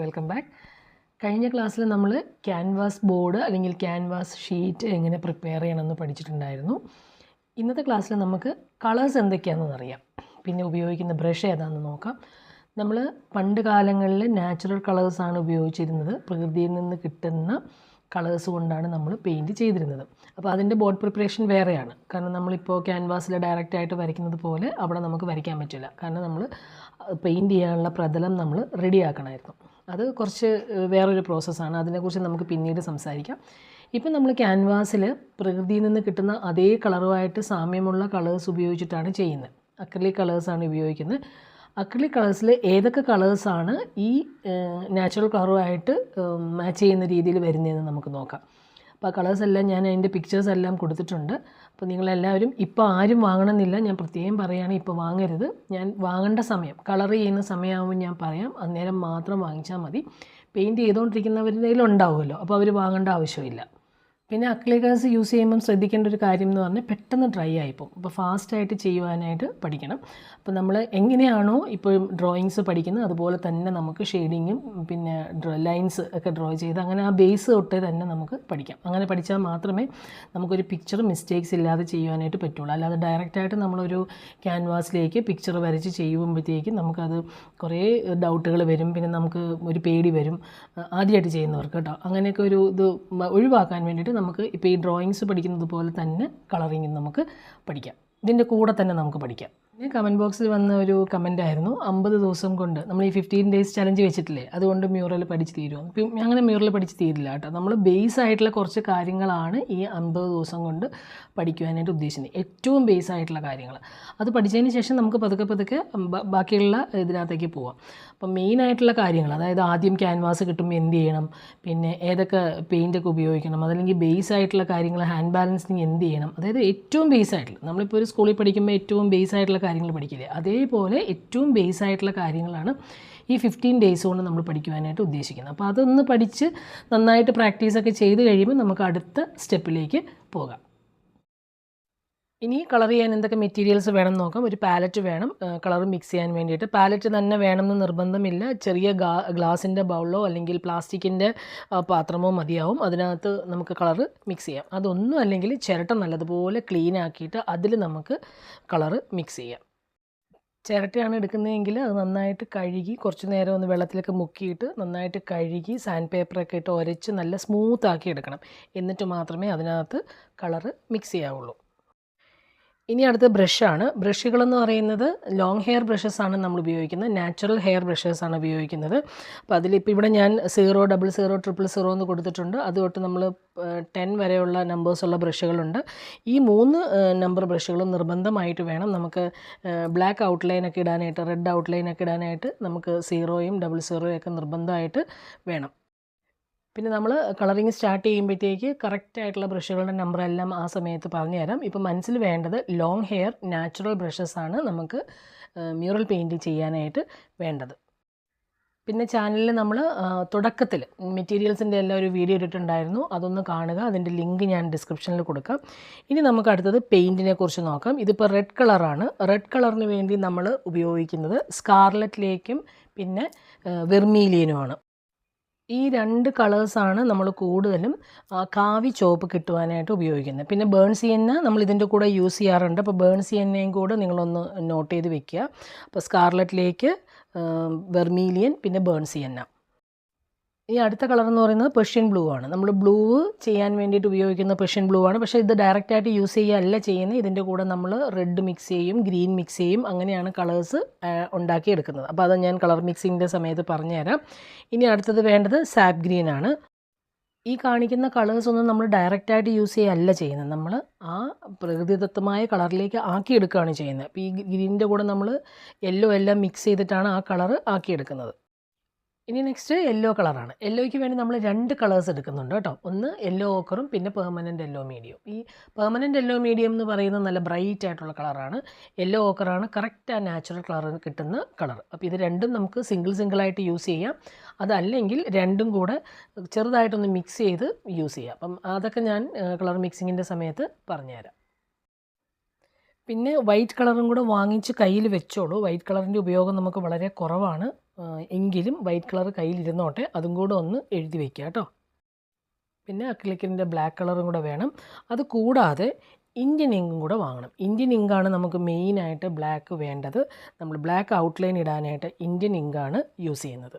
Welcome back കഴിഞ്ഞ ക്ലാസ്സിൽ നമ്മൾ ക്യാൻവാസ് ബോർഡ് അല്ലെങ്കിൽ ക്യാൻവാസ് ഷീറ്റ് എങ്ങനെ പ്രിപ്പയർ ചെയ്യണമെന്ന് പഠിച്ചിട്ടുണ്ടായിരുന്നു. ഇന്നത്തെ ക്ലാസ്സിൽ നമുക്ക് കളേഴ്സ് എന്തൊക്കെയാണെന്ന് അറിയാം. പിന്നെ ഉപയോഗിക്കുന്ന ബ്രഷ് ഏതാണെന്ന് നോക്കാം. നമ്മൾ പണ്ട് കാലങ്ങളിൽ നാച്ചുറൽ കളേഴ്സാണ് ഉപയോഗിച്ചിരുന്നത്. പ്രകൃതിയിൽ നിന്ന് കിട്ടുന്ന കളേഴ്സ് കൊണ്ടാണ് നമ്മൾ പെയിന്റ് ചെയ്തിരുന്നത്. അപ്പോൾ അതിന്റെ ബോർഡ് പ്രിപ്പറേഷൻ വേറെയാണ്. കാരണം നമ്മളിപ്പോൾ ക്യാൻവാസിൽ ഡയറക്റ്റ് ആയിട്ട് വരയ്ക്കുന്നത് പോലെ അവിടെ നമുക്ക് വരയ്ക്കാൻ പറ്റില്ല. കാരണം നമ്മൾ പെയിന്റ് ചെയ്യാനുള്ള പ്രതലം നമ്മൾ റെഡിയാക്കണമായിരുന്നു അത് കുറച്ച് വേറൊരു പ്രോസസ്സാണ്. അതിനെക്കുറിച്ച് നമുക്ക് പിന്നീട് സംസാരിക്കാം. ഇപ്പം നമ്മൾ ക്യാൻവാസിൽ പ്രകൃതിയിൽ നിന്ന് കിട്ടുന്ന അതേ കളറുമായിട്ട് സാമ്യമുള്ള കളേഴ്സ് ഉപയോഗിച്ചിട്ടാണ് ചെയ്യുന്നത്. അക്രലിക് കളേഴ്സാണ് ഉപയോഗിക്കുന്നത്. അക്രലിക് കളേഴ്സിൽ ഏതൊക്കെ കളേഴ്സാണ് ഈ നാച്ചുറൽ കളറുമായിട്ട് മാച്ച് ചെയ്യുന്ന രീതിയിൽ വരുന്നതെന്ന് നമുക്ക് നോക്കാം. അപ്പോൾ ആ കളേഴ്സ് എല്ലാം ഞാൻ അതിന്റെ പിക്ചേഴ്സ് എല്ലാം കൊടുത്തിട്ടുണ്ട്. അപ്പോൾ നിങ്ങളെല്ലാവരും ഇപ്പോൾ ആരും വാങ്ങണമെന്നില്ല. ഞാൻ പ്രത്യേകം പറയുകയാണ് ഇപ്പോൾ വാങ്ങരുത്. ഞാൻ വാങ്ങേണ്ട സമയം കളർ ചെയ്യുന്ന സമയമാകുമ്പോൾ ഞാൻ പറയാം. അന്നേരം മാത്രം വാങ്ങിച്ചാൽ മതി. പെയിന്റ് ചെയ്തുകൊണ്ടിരിക്കുന്നവരുടെ ഉണ്ടാവുമല്ലോ അപ്പോൾ അവർ വാങ്ങേണ്ട ആവശ്യമില്ല. പിന്നെ അക്ലിക്കേഴ്സ് യൂസ് ചെയ്യുമ്പം ശ്രദ്ധിക്കേണ്ട ഒരു കാര്യം എന്ന് പറഞ്ഞാൽ പെട്ടെന്ന് ഡ്രൈ ആയിപ്പോൾ അപ്പോൾ ഫാസ്റ്റായിട്ട് ചെയ്യുവാനായിട്ട് പഠിക്കണം. അപ്പോൾ നമ്മൾ എങ്ങനെയാണോ ഇപ്പോൾ ഡ്രോയിങ്സ് പഠിക്കുന്നത് അതുപോലെ തന്നെ നമുക്ക് ഷെയ്ഡിങ്ങും പിന്നെ ലൈൻസ് ഒക്കെ ഡ്രോ ചെയ്ത് അങ്ങനെ ആ ബേസ് തൊട്ടേ തന്നെ നമുക്ക് പഠിക്കാം. അങ്ങനെ പഠിച്ചാൽ മാത്രമേ നമുക്കൊരു പിക്ചർ മിസ്റ്റേക്സ് ഇല്ലാതെ ചെയ്യുവാനായിട്ട് പറ്റുള്ളൂ. അല്ലാതെ ഡയറക്റ്റായിട്ട് നമ്മളൊരു ക്യാൻവാസിലേക്ക് പിക്ചർ വരച്ച് ചെയ്യുമ്പോഴത്തേക്കും നമുക്കത് കുറേ ഡൗട്ടുകൾ വരും. പിന്നെ നമുക്ക് ഒരു പേടി വരും. ആദ്യമായിട്ട് ചെയ്യുന്നവർക്ക് കേട്ടോ. അങ്ങനെയൊക്കെ ഒരു ഇത് ഒഴിവാക്കാൻ വേണ്ടിയിട്ട് നമുക്ക് ഇപ്പോൾ ഈ ഡ്രോയിങ്സ് പഠിക്കുന്നത് പോലെ തന്നെ കളറിങ്ങും നമുക്ക് പഠിക്കാം. ഇതിന്റെ കൂടെ തന്നെ നമുക്ക് പഠിക്കാം. പിന്നെ കമന്റ് ബോക്സിൽ വന്ന ഒരു കമന്റ് ആയിരുന്നു. അമ്പത് ദിവസം കൊണ്ട് നമ്മൾ ഈ ഫിഫ്റ്റീൻ ഡേയ്സ് ചലഞ്ച് വെച്ചിട്ടില്ലേ? അതുകൊണ്ട് മ്യൂറൽ പഠിച്ച് തീരുമോ അങ്ങനെ മ്യൂറൽ പഠിച്ച് തീരില്ല കേട്ടോ. നമ്മൾ ബേസ് ആയിട്ടുള്ള കുറച്ച് കാര്യങ്ങളാണ് ഈ അമ്പത് ദിവസം കൊണ്ട് പഠിക്കുവാനായിട്ട് ഉദ്ദേശിക്കുന്നത്. ഏറ്റവും ബേസ് ആയിട്ടുള്ള കാര്യങ്ങൾ. അത് പഠിച്ചതിന് ശേഷം നമുക്ക് പതുക്കെ പതുക്കെ ബാക്കിയുള്ള ഇതിനകത്തേക്ക് പോവാം. അപ്പം മെയിൻ ആയിട്ടുള്ള കാര്യങ്ങൾ അതായത് ആദ്യം ക്യാൻവാസ് കിട്ടുമ്പോൾ എന്ത് ചെയ്യണം? പിന്നെ ഏതൊക്കെ പെയിന്റൊക്കെ ഉപയോഗിക്കണം? അതല്ലെങ്കിൽ ബേസ് ആയിട്ടുള്ള കാര്യങ്ങൾ ഹാൻഡ് ബാലൻസിങ് എന്ത് ചെയ്യണം? അതായത് ഏറ്റവും ബേസ് ആയിട്ടുള്ള നമ്മളിപ്പോൾ ഒരു സ്കൂളിൽ പഠിക്കുമ്പോൾ ഏറ്റവും ബേസ് ആയിട്ടുള്ള കാര്യങ്ങൾ പഠിക്കില്ലേ? അതേപോലെ ഏറ്റവും ബേസ് ആയിട്ടുള്ള കാര്യങ്ങളാണ് ഈ ഫിഫ്റ്റീൻ ഡേയ്സ് കൊണ്ട് നമ്മൾ പഠിക്കുവാനായിട്ട് ഉദ്ദേശിക്കുന്നത്. അപ്പോൾ അതൊന്ന് പഠിച്ച് നന്നായിട്ട് പ്രാക്ടീസൊക്കെ ചെയ്ത് കഴിയുമ്പോൾ നമുക്ക് അടുത്ത സ്റ്റെപ്പിലേക്ക് പോകാം. ഇനി കളർ ചെയ്യാൻ എന്തൊക്കെ മെറ്റീരിയൽസ് വേണം നോക്കാം. ഒരു പാലറ്റ് വേണം. കളർ മിക്സ് ചെയ്യാൻ വേണ്ടിയിട്ട്. പാലറ്റ് തന്നെ വേണമെന്ന് നിർബന്ധമില്ല. ചെറിയ ഗ്ലാസിന്റെ ബൗളോ അല്ലെങ്കിൽ പ്ലാസ്റ്റിക്കിന്റെ പാത്രമോ മതിയാവും. അതിനകത്ത് നമുക്ക് കളർ മിക്സ് ചെയ്യാം. അതൊന്നും അല്ലെങ്കിൽ ചിരട്ട നല്ലതുപോലെ ക്ലീൻ ആക്കിയിട്ട് അതിൽ നമുക്ക് കളർ മിക്സ് ചെയ്യാം. ചിരട്ടയാണ് എടുക്കുന്നതെങ്കിൽ അത് നന്നായിട്ട് കഴുകി കുറച്ച് നേരം ഒന്ന് വെള്ളത്തിലൊക്കെ മുക്കിയിട്ട് നന്നായിട്ട് കഴുകി സാൻഡ് പേപ്പറൊക്കെ ഇട്ട് ഉരച്ച് നല്ല സ്മൂത്ത് ആക്കി എടുക്കണം. എന്നിട്ട് മാത്രമേ അതിനകത്ത് കളറ് മിക്സ് ചെയ്യാവുള്ളൂ. ഇനി അടുത്ത ബ്രഷാണ് ബ്രഷുകളെന്ന് പറയുന്നത് ലോങ് ഹെയർ ബ്രഷസ് ആണ് നമ്മൾ ഉപയോഗിക്കുന്നത്. നാച്ചുറൽ ഹെയർ ബ്രഷസ് ആണ് ഉപയോഗിക്കുന്നത്. അപ്പോൾ അതിലിപ്പോൾ ഇവിടെ ഞാൻ zero double zero triple zero എന്ന് കൊടുത്തിട്ടുണ്ട്. അതുതൊട്ട് നമ്മൾ ടെൻ വരെയുള്ള നമ്പേഴ്സുള്ള ബ്രഷുകളുണ്ട് ഈ മൂന്ന് നമ്പർ ബ്രഷുകളും നിർബന്ധമായിട്ട് വേണം നമുക്ക് ബ്ലാക്ക് ഔട്ട്ലൈനൊക്കെ ഇടാനായിട്ട് റെഡ് ഔട്ട്ലൈനൊക്കെ ഇടാനായിട്ട് നമുക്ക് സീറോയും ഡബിൾ സീറോയും ഒക്കെ നിർബന്ധമായിട്ട് വേണം. പിന്നെ നമ്മൾ കളറിങ് സ്റ്റാർട്ട് ചെയ്യുമ്പോഴത്തേക്ക് കറക്റ്റ് ആയിട്ടുള്ള ബ്രഷുകളുടെ നമ്പർ എല്ലാം ആ സമയത്ത് പറഞ്ഞു തരാം. ഇപ്പോൾ മനസ്സിൽ വേണ്ടത് ലോങ് ഹെയർ നാച്ചുറൽ ബ്രഷസ് ആണ് നമുക്ക് മ്യൂറൽ പെയിന്റ് ചെയ്യാനായിട്ട് വേണ്ടത്. പിന്നെ ചാനലിൽ നമ്മൾ തുടക്കത്തിൽ മെറ്റീരിയൽസിന്റെ എല്ലാം ഒരു വീഡിയോ ഇട്ടിട്ടുണ്ടായിരുന്നു. അതൊന്ന് കാണുക. അതിന്റെ ലിങ്ക് ഞാൻ ഡിസ്ക്രിപ്ഷനിൽ കൊടുക്കാം. ഇനി നമുക്ക് അടുത്തത് പെയിന്റിനെ കുറിച്ച് നോക്കാം. ഇതിപ്പോൾ റെഡ് കളറാണ് റെഡ് കളറിന് വേണ്ടി നമ്മൾ ഉപയോഗിക്കുന്നത് സ്കാർലറ്റിലേക്കും പിന്നെ വെർമീലിയനുമാണ് ഈ രണ്ട് കളേഴ്സാണ് നമ്മൾ കൂടുതലും കാവി ചോപ്പ് കിട്ടുവാനായിട്ട് ഉപയോഗിക്കുന്നത്. പിന്നെ ബേൺ സിയന്ന നമ്മൾ ഇതിന്റെ കൂടെ യൂസ് ചെയ്യാറുണ്ട്. അപ്പോൾ ബേൺ സിയന്നയും കൂടെ നിങ്ങളൊന്ന് നോട്ട് ചെയ്ത് വെക്കുക. അപ്പോൾ സ്കാർലറ്റിലേക്ക് വെർമീലിയൻ പിന്നെ ബേൺ സിയന്ന ഈ അടുത്ത കളർ എന്ന് പറയുന്നത് പെർഷ്യൻ ബ്ലൂ ആണ്. നമ്മൾ ബ്ലൂ ചെയ്യാൻ വേണ്ടിയിട്ട് ഉപയോഗിക്കുന്ന പെർഷ്യൻ ബ്ലൂ ആണ്. പക്ഷേ ഇത് ഡയറക്റ്റായിട്ട് യൂസ് ചെയ്യുകയല്ല ചെയ്യുന്നത്. ഇതിന്റെ കൂടെ നമ്മൾ റെഡ് മിക്സ് ചെയ്യും ഗ്രീൻ മിക്സ് ചെയ്യും. അങ്ങനെയാണ് കളേഴ്സ് ഉണ്ടാക്കിയെടുക്കുന്നത് അപ്പോൾ അത് ഞാൻ കളർ മിക്സിങ്ങിന്റെ സമയത്ത് പറഞ്ഞുതരാം. ഇനി അടുത്തത് വേണ്ടത് സാപ്പ് ഗ്രീൻ ആണ്. ഈ കാണിക്കുന്ന കളേഴ്സ് ഒന്നും നമ്മൾ ഡയറക്റ്റായിട്ട് യൂസ് ചെയ്യുകയല്ല ചെയ്യുന്നത്. നമ്മൾ ആ പ്രകൃതിദത്തമായ കളറിലേക്ക് ആക്കിയെടുക്കുകയാണ് ചെയ്യുന്നത്. അപ്പോൾ ഈ ഗ്രീനിന്റെ കൂടെ നമ്മൾ യെല്ലോ എല്ലാം മിക്സ് ചെയ്തിട്ടാണ് ആ കളർ ആക്കിയെടുക്കുന്നത് ഇനി നെക്സ്റ്റ് യെല്ലോ കളറാണ് യെല്ലോയ്ക്ക് വേണ്ടി നമ്മൾ രണ്ട് കളേഴ്സ് എടുക്കുന്നുണ്ട് കേട്ടോ. ഒന്ന് യെല്ലോ ഓക്കറും പിന്നെ പെർമനന്റ് യെല്ലോ മീഡിയം ഈ പെർമനന്റ് യെല്ലോ മീഡിയം എന്ന് പറയുന്നത് നല്ല ബ്രൈറ്റ് ആയിട്ടുള്ള കളറാണ് യെല്ലോ ഓക്കറാണ് കറക്റ്റ് ആ നാച്ചുറൽ കളർ കിട്ടുന്ന കളർ അപ്പോൾ ഇത് രണ്ടും നമുക്ക് സിംഗിൾ സിംഗിളായിട്ട് യൂസ് ചെയ്യാം. അതല്ലെങ്കിൽ രണ്ടും കൂടെ ചെറുതായിട്ടൊന്ന് മിക്സ് ചെയ്ത് യൂസ് ചെയ്യാം. അപ്പം അതൊക്കെ ഞാൻ കളർ മിക്സിങ്ങിന്റെ സമയത്ത് പറഞ്ഞുതരാം. പിന്നെ വൈറ്റ് കളറും കൂടെ വാങ്ങിച്ച് കയ്യിൽ വെച്ചോളൂ. വൈറ്റ് കളറിന്റെ ഉപയോഗം നമുക്ക് വളരെ കുറവാണ്. എങ്കിലും വൈറ്റ് കളർ കയ്യിലിരുന്നോട്ടെ അതും കൂടെ ഒന്ന് എഴുതി വയ്ക്കുക കേട്ടോ. പിന്നെ അക്രിലിക്കിന്റെ ബ്ലാക്ക് കളറും കൂടെ വേണം. അത് കൂടാതെ ഇന്ത്യൻ ഇങ്കും കൂടെ വാങ്ങണം. ഇന്ത്യൻ ഇങ്കാണ് നമുക്ക് മെയിനായിട്ട് ബ്ലാക്ക് വേണ്ടത്. നമ്മൾ ബ്ലാക്ക് ഔട്ട്ലൈൻ ഇടാനായിട്ട് ഇന്ത്യൻ ഇങ്കാണ് യൂസ് ചെയ്യുന്നത്.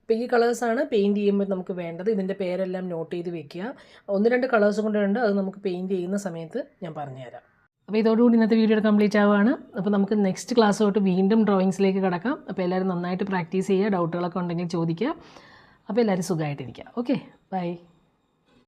അപ്പോൾ ഈ കളേഴ്സാണ് പെയിന്റ് ചെയ്യുമ്പോൾ നമുക്ക് വേണ്ടത്. ഇതിന്റെ പേരെല്ലാം നോട്ട് ചെയ്ത് വെക്കുക. ഒന്ന് രണ്ട് കളേഴ്സ് കൊണ്ടുണ്ട് അത് നമുക്ക് പെയിന്റ് ചെയ്യുന്ന സമയത്ത് ഞാൻ പറഞ്ഞുതരാം. അപ്പോൾ ഇതോടുകൂടി ഇന്നത്തെ വീഡിയോ കംപ്ലീറ്റ് ആവുകയാണ്. അപ്പോൾ നമുക്ക് നെക്സ്റ്റ് ക്ലാസ് തൊട്ട് വീണ്ടും ഡ്രോയിങ്സിലേക്ക് കിടക്കാം. അപ്പോൾ എല്ലാവരും നന്നായിട്ട് പ്രാക്ടീസ് ചെയ്യുക. ഡൗട്ടുകളൊക്കെ ഉണ്ടെങ്കിൽ ചോദിക്കുക. അപ്പോൾ എല്ലാവരും സുഖമായിട്ടിരിക്കുക. Okay bye